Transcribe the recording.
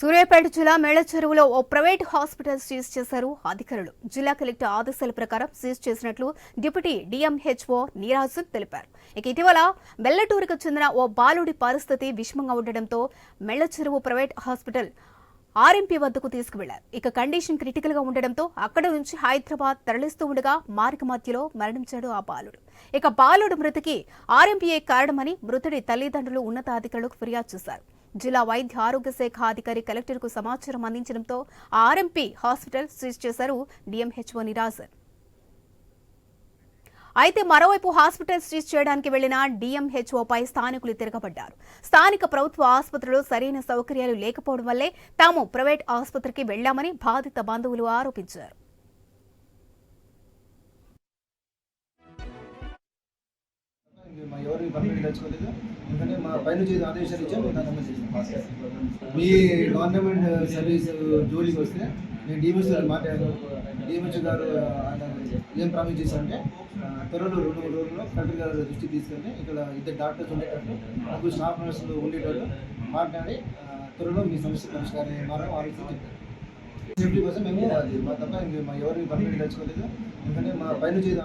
సూర్యాపేట జిల్లా మేళ చెరువులో ఓ private hospital seize చేశారు అధికారులు. జిల్లా కలెక్టర్ ఆదేశాల ప్రకారం సీజ్ చేసినట్లు డిప్యూటీ డిఎంహెచ్ఓ నీరాజన్ తెలిపారు. ఇక ఇటీవల బెల్లటూరుకు చెందిన ఓ బాలుడి పరిస్థితి విషమంగా ఉండడంతో మేళ చెరువు ప్రైవేట్ హాస్పిటల్ ఆర్ఎంపీ వద్దకు తీసుకువెళ్ళారు. ఇక కండిషన్ క్రిటికల్గా ఉండడంతో అక్కడ నుంచి హైదరాబాద్ తరలిస్తూ ఉండగా మార్గ మధ్యలో మరణించాడు ఆ బాలుడు. ఇక బాలుడు మృతికి ఆర్ఎంపీఏ కారణమని మృతుడి తల్లిదండ్రులు ఉన్నతాధికారులకు ఫిర్యాదు చేశారు. జిల్లా వైద్య ఆరోగ్య శాఖ అధికారి కలెక్టర్కు సమాచారం అందించడంతో ఆర్ఎంపీ హాస్పిటల్ సీజ్ చేశారు డిఎంహెచ్ఓ నిరాజన్ అయితే మరోవైపు హాస్పిటల్ సీజ్ చేయడానికి వెళ్ళిన డిఎంహెచ్ఓపై స్థానికులు తిరగబడ్డారు. స్థానిక ప్రభుత్వ ఆసుపత్రిలో సరైన సౌకర్యాలు లేకపోవడం వల్లే తాము ప్రైవేట్ ఆసుపత్రికి వెళ్ళామని బాధిత బంధువులు ఆరోపించారు. మా పర్మిట్ తెచ్చుకోలేదు. ఎందుకంటే మా పైన ఆదేశాలు ఇచ్చాం మీ గవర్నమెంట్ సర్వీస్ జోలికి వస్తే నేను డిఎంఎస్ గారు మాట్లాడాను డిఎంఎస్ గారు ఏం ప్రామిస్ చేశారంటే త్వరలో రెండు మూడు రోజుల్లో కలెక్టర్ గారు దృష్టి తీసుకెళ్ళి ఇక్కడ ఇద్దరు డాక్టర్స్ ఉండేటట్టు ముగ్గురు స్టాఫ్ నర్సులు ఉండేటట్టు మాట్లాడి త్వరలో మీ సమస్య పరిష్కారం ఏమారో ఆలోచించి సేఫ్టీ కోసం మేము మా తప్ప ఎవరికి మా ఎవరిని పర్మిట్ తెచ్చుకోలేదు. ఎందుకంటే మా పైన ఏదో